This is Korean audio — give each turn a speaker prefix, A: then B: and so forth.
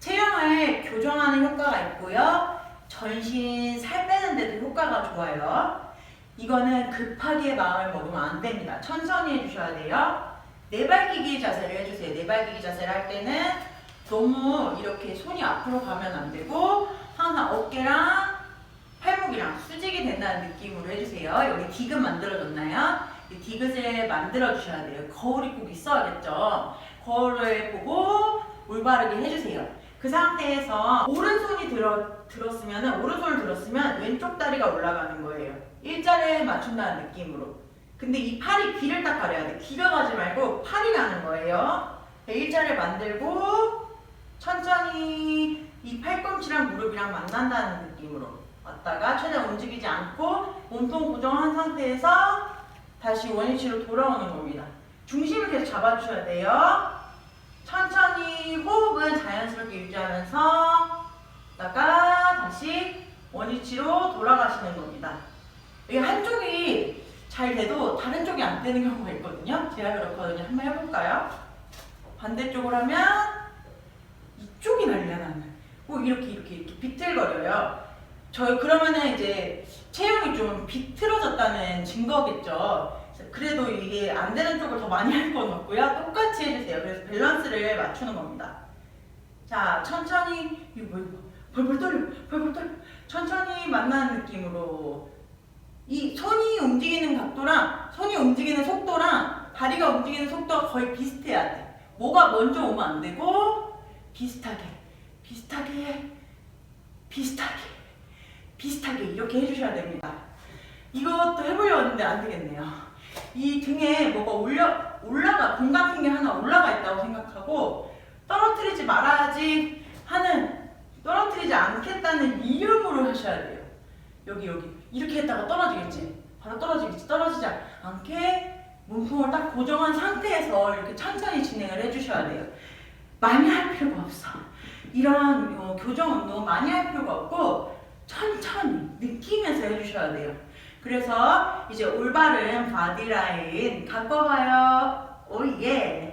A: 체형을 교정하는 효과가 있고요. 전신 살 빼는 데도 효과가 좋아요. 이거는 급하게 마음을 먹으면 안 됩니다. 천천히 해주셔야 돼요. 네발기기 자세를 해주세요. 네발기기 자세를 할 때는 너무 이렇게 손이 앞으로 가면 안 되고 항상 어깨랑 팔목이랑 수직이 된다는 느낌으로 해주세요. 여기 디귿 만들어졌나요? 이 디귿을 만들어 주셔야 돼요. 거울이 꼭 있어야겠죠. 거울을 보고 올바르게 해주세요. 그 상태에서 오른손이 들어, 들었으면 오른손을 들었으면 왼쪽 다리가 올라가는 거예요. 일자를 맞춘다는 느낌으로. 근데 이 팔이 귀를 딱 가려야 돼. 귀가 가지 말고 팔이 가는 거예요. 일자를 만들고 천천히 이 팔꿈치랑 무릎이랑 만난다는 느낌으로 왔다가 최대한 움직이지 않고 몸통 고정한 상태에서 다시 원위치로 돌아오는 겁니다. 중심을 계속 잡아주셔야 돼요. 다시 원위치로 돌아가시는 겁니다. 이게 한쪽이 잘 돼도 다른 쪽이 안 되는 경우가 있거든요. 제가 그렇거든요. 한번 해볼까요? 반대쪽으로 하면 이쪽이 난리야 나는. 꼭 이렇게 이렇게 이렇게 비틀거려요. 저희 그러면은 이제 체형이 좀 비틀어졌다는 증거겠죠. 그래도 이게 안 되는 쪽을 더 많이 할 건 없고요. 똑같이 해주세요. 그래서 밸런스를 맞추는 겁니다. 자, 천천히 이거 뭐 이거 벌벌 떨려, 벌벌 떨려. 천천히 만나는 느낌으로 이 손이 움직이는 각도랑 손이 움직이는 속도랑 다리가 움직이는 속도가 거의 비슷해야 돼. 뭐가 먼저 오면 안 되고 비슷하게, 비슷하게, 비슷하게, 비슷하게 이렇게 해주셔야 됩니다. 이것도 해보려고 했는데 안 되겠네요. 이 등에 뭐가 올려 올라가 공간 핑계 하나 올라가 있다고 생각하고 떨어뜨리지 말아야지 하는 떨어뜨리지 않겠다는 이유로 하셔야 돼요. 여기 여기 이렇게 했다가 떨어지겠지. 바로 떨어지겠지. 떨어지지 않게 몸통을 딱 고정한 상태에서 이렇게 천천히 진행을 해주셔야 돼요. 많이 할 필요가 없어. 이런 어, 교정 운동 많이 할 필요가 없고 천천히 느끼면서 해주셔야 돼요. 그래서 이제 올바른 바디라인 가요. 오예.